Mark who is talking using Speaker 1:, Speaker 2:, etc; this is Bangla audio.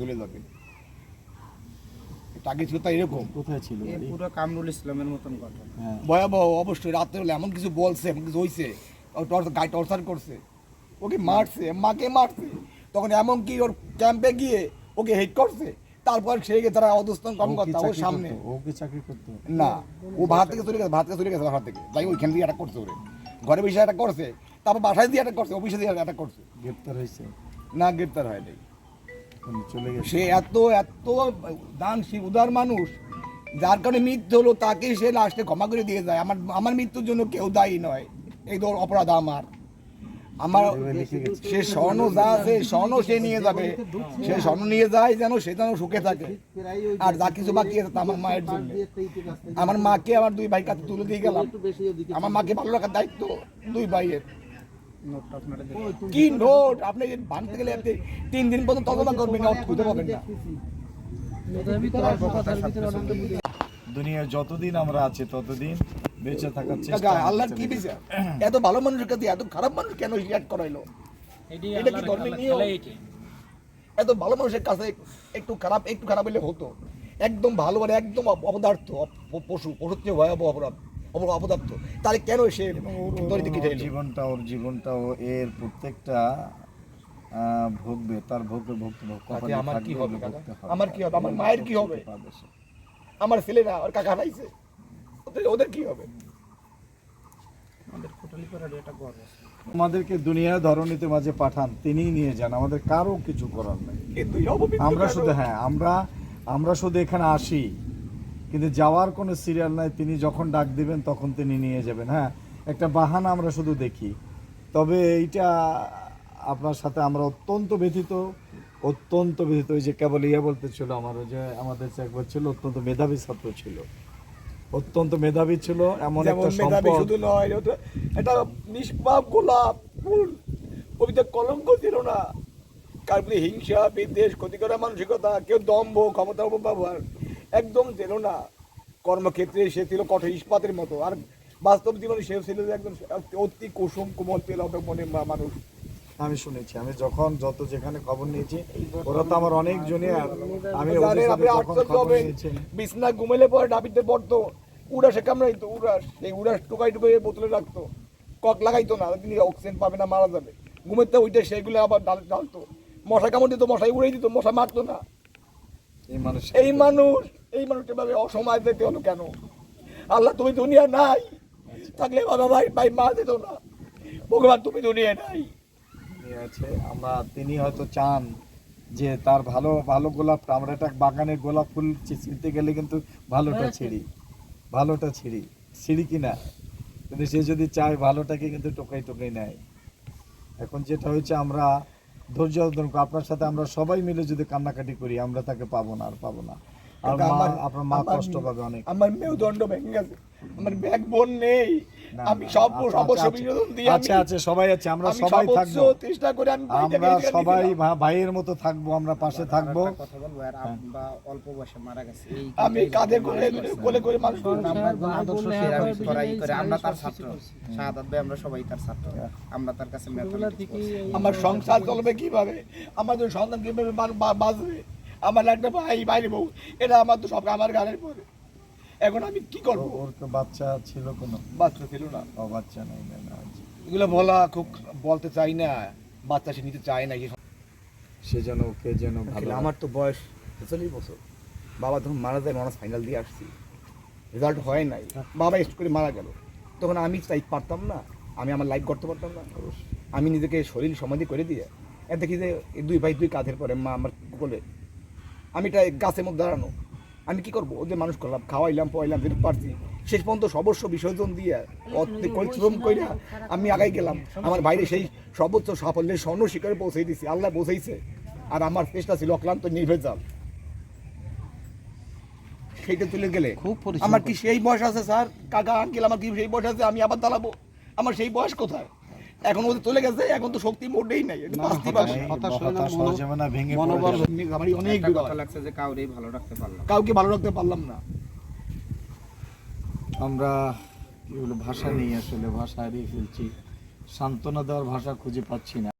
Speaker 1: চলে যাবে। এরকম।
Speaker 2: কোথায় ছিল
Speaker 3: পুরো কামরুল ইসলামের মতন ঘটনা
Speaker 2: হ্যাঁ।
Speaker 1: ভয়াবহ অবশ্যই রাত্রে হলে এমন কিছু বলছে এমন কিছু হয়েছে গায়ে টর্চার করছে। ওকে মারছে মাকে মারছে। তখন এমন কি ওর ক্যাম্পে গিয়ে ওকে হেট করছে? তারপর সে গিয়ে তারা অধস্থান কম করতে ওর সামনে
Speaker 2: করতো? ও কি চাকরি করতো?
Speaker 1: না ও ভাত থেকে চলে গেছে ভাত থেকে চলে গেছে থেকে। যাই ওইখান দিয়ে অ্যাটাক করছে ওরে। ঘরে বসে অ্যাটাক করছে তারপর বাসায় দিয়ে অ্যাটাক করছে অফিসে দিয়ে অ্যাটাক করছে।
Speaker 2: গ্রেপ্তার হয়েছে?
Speaker 1: না গ্রেপ্তার হয়নি।
Speaker 2: চলে গেছে।
Speaker 1: সে এত এত দানশীল উদার মানুষ যার কারণে মৃত্যু হলো তাকে সে লাস্টে ক্ষমা করে দিয়ে যায়। আমার আমার মৃত্যুর জন্য কেউ দায়ী নয়। এই ধর অপরাধ আমার। আমার সে স্বর্ণ যা আছে স্বর্ণ সে নিয়ে যাবে। সে স্বর্ণ নিয়ে যায় যেন সে যেন সুখে থাকে। আর যা কিছু বাকি আছে আমার মায়ের জন্য। আমার মাকে আমার দুই ভাই কাছে তুলে দিয়ে গেলাম। আমার মাকে ভালো রাখার দায়িত্ব দুই ভাইয়ের। কি নোট? আপনি বানতে গেলে আপনি তিন দিন পর্যন্ত তদন্ত করবেন নোট খুঁজে পাবেন না।
Speaker 2: দুনিয়ায় যতদিন আমরা আছি ততদিন বেঁচে থাকার চেষ্টা
Speaker 1: আল্লাহর কি বিচার? এত ভালো মানুষের কাছে এত খারাপ মানুষ কেন রিয়াক্ট করাইলো? এটা কি ধর্মের নিয়ম এত ভালো মানুষের কাছে একটু খারাপ একটু খারাপ হলে হতো। একদম ভালো মানে একদম অপদার্থ পশু পশুর চেয়ে ভয়াবহ অপরাধ। অপ- অপদার্থ। তাহলে কেন সে
Speaker 2: জীবনটা ওর জীবনটা ও এর প্রত্যেকটা ভোগবে তার ভোগবে ভোগতে ভোগ-
Speaker 1: আচ্ছা, আমার কি হবে। আমার কি হবে? আমার মায়ের কি হবে? আমার ছেলেরা ওর কাকা হারাইছে ওদের ওদের কি হবে?
Speaker 2: আমাদেরকে দুনিয়া ধরনীতে মাঝে পাঠান তিনিই নিয়ে যান। আমাদের কারও কিছু করার নেই।
Speaker 1: কিন্তু
Speaker 2: আমরা শুধু হ্যাঁ আমরা আমরা শুধু এখানে আসি। কিন্তু যাওয়ার কোনো সিরিয়াল নাই তিনি যখন ডাক দিবেন তখন তিনি নিয়ে যাবেন হ্যাঁ? একটা বাহানা আমরা শুধু দেখি। তবে এইটা আপনার সাথে আমরা অত্যন্ত ব্যথিত অত্যন্ত ব্যথিত। ওই যে কেবল ইয়ে বলতে ছিল আমার ওই যে আমাদের যে একবার ছিল অত্যন্ত মেধাবী ছাত্র ছিল। অত্যন্ত মেধাবী ছিল এমন একটা
Speaker 1: মেধাবী শুধু নয় এটা নিষ্পাপ গোলাপ ফুল কবিতা কলঙ্ক ছিল না। কার প্রতি হিংসা বিদ্বেষ ক্ষতি করা মানসিকতা কেউ দম্ভ ক্ষমতা অপব্যবহার। একদম ছিল না কর্মক্ষেত্রে সে ছিল কঠোর ইস্পাতের মতো। আর বাস্তব জীবনে সে ছিল যে একদম অতি কুসুম কোমল তেল মনে মানুষ।
Speaker 2: আমি শুনেছি আমি যখন যত যেখানে খবর নিয়েছি ওরা তো আমার অনেক জুনিয়র। আমি
Speaker 1: বিছনা ঘুমেলে পরে ডাবিতে পড়তো উড়াসে কামড়াইতো উড়াস এই উড়াস টুকাই টুকাই বোতলে রাখতো। কক লাগাইতো না তিনি অক্সিজেন পাবে না মারা যাবে। ঘুমের তো ওইটা সেইগুলো আবার ডাল ডালতো। মশা কামড় দিত মশাই উড়াই দিত মশা মারতো না।
Speaker 2: এই মানুষ
Speaker 1: এই মানুষ এই মানুষটা ভাবে অসময় যেতে হলো কেন? আল্লাহ তুমি দুনিয়া নাই। থাকলে বাবা ভাই ভাই মা দিত না। ভগবান তুমি দুনিয়া নাই।
Speaker 2: আছে আমরা তিনি হয়তো চান যে তার ভালো ভালো গোলাপটা আমরা একটা বাগানের গোলাপ ফুল ছিঁড়তে গেলে কিন্তু ভালোটা ছিঁড়ি। ভালোটা ছিঁড়ি। ছিঁড়ি কিনা কিন্তু সে যদি চায় ভালোটাকে কিন্তু টোকাই টোকাই নেয়। এখন যেটা হয়েছে আমরা ধৈর্য আপনার সাথে আমরা সবাই মিলে যদি কান্নাকাটি করি আমরা তাকে পাবো না আর পাবো না। আর মা
Speaker 1: আমার-
Speaker 2: আপনার মা কষ্ট পাবে অনেক।
Speaker 1: আমার মেরুদণ্ড ভেঙে গেছে। আমার ব্যাগ বোন নেই। আমি সব
Speaker 2: আচ্ছা,
Speaker 1: সর্বস্ব
Speaker 2: আচ্ছা,
Speaker 1: বিনোদন দিয়ে
Speaker 2: আচ্ছা আচ্ছা সবাই আছে আমরা সবাই থাকব।
Speaker 1: চেষ্টা করে আমি
Speaker 2: আমরা সবাই ভাইয়ের মতো থাকব আমরা পাশে থাকব।
Speaker 3: কথা বলব আর আব্বা অল্প বয়সে মারা গেছে।
Speaker 1: আমি কাঁধে করে কোলে করে মানুষ
Speaker 3: আমরা আদর্শ সেরা করাই করে আমরা তার ছাত্র। শাহাদাত ভাই আমরা সবাই তার ছাত্র। আমরা তার কাছে
Speaker 1: আমার সংসার চলবে কীভাবে? আমাদের সন্তান কীভাবে বাঁচবে? আমার একটা ভাই বাইরে বউ। এটা আমার তো সব আমার গানের পরে। এখন আমি কি করব?
Speaker 2: ওর তো বাচ্চা ছিল কোনো?
Speaker 1: বাচ্চা ছিল না।
Speaker 2: ও বাচ্চা নাই না, না।
Speaker 1: এগুলো বলা খুব বলতে চাই না। বাচ্চা সে নিতে চায় না
Speaker 2: সে যেন ওকে যেন ভালো
Speaker 1: আমার তো বয়স ছেচল্লিশ বছর। বাবা তখন মারা যায় মনে ফাইনাল দিয়ে আসছি। রেজাল্ট হয় নাই। বাবা এস্ট করে মারা গেল। তখন আমি চাই পারতাম না। আমি আমার লাইফ করতে পারতাম না। আমি নিজেকে শরীর সমাধি করে দিয়ে এ দেখি যে দুই ভাই দুই কাঁধের পরে মা আমার কোলে আমি এটা গাছের মধ্যে দাঁড়ানো। আমি কি করব? ওদের মানুষ করলাম খাওয়াইলাম পয়লাম যেটুকু পারছি। শেষ পর্যন্ত সর্বস্ব বিসর্জন দিয়ে পরিশ্রম কইরা আমি আগাই গেলাম। আমার বাইরে সেই সর্বোচ্চ সাফল্যের স্বর্ণ শিকারে পৌঁছে দিছি। আল্লাহ পৌঁছাইছে আর আমার চেষ্টা ছিল অক্লান্ত নির্ভেজাল। সেইটা তুলে গেলে
Speaker 3: খুব
Speaker 1: আমার কি সেই বয়স আছে স্যার? কাকা আঙ্কেল আমার কি সেই বয়স আছে? আমি আবার দাঁড়াবো। আমার সেই বয়স কোথায়? এখন ওদের চলে গেছে এখন তো শক্তি মোটেই নাই। অনেক
Speaker 3: লাগছে যে কাউরেই ভালো রাখতে পারলাম
Speaker 1: কাউকে ভালো রাখতে পারলাম না।
Speaker 2: আমরা কি বলব ভাষা নেই আসলে ভাষা হারিয়ে ফেলছি। সান্ত্বনা দেওয়ার ভাষা খুঁজে পাচ্ছি না।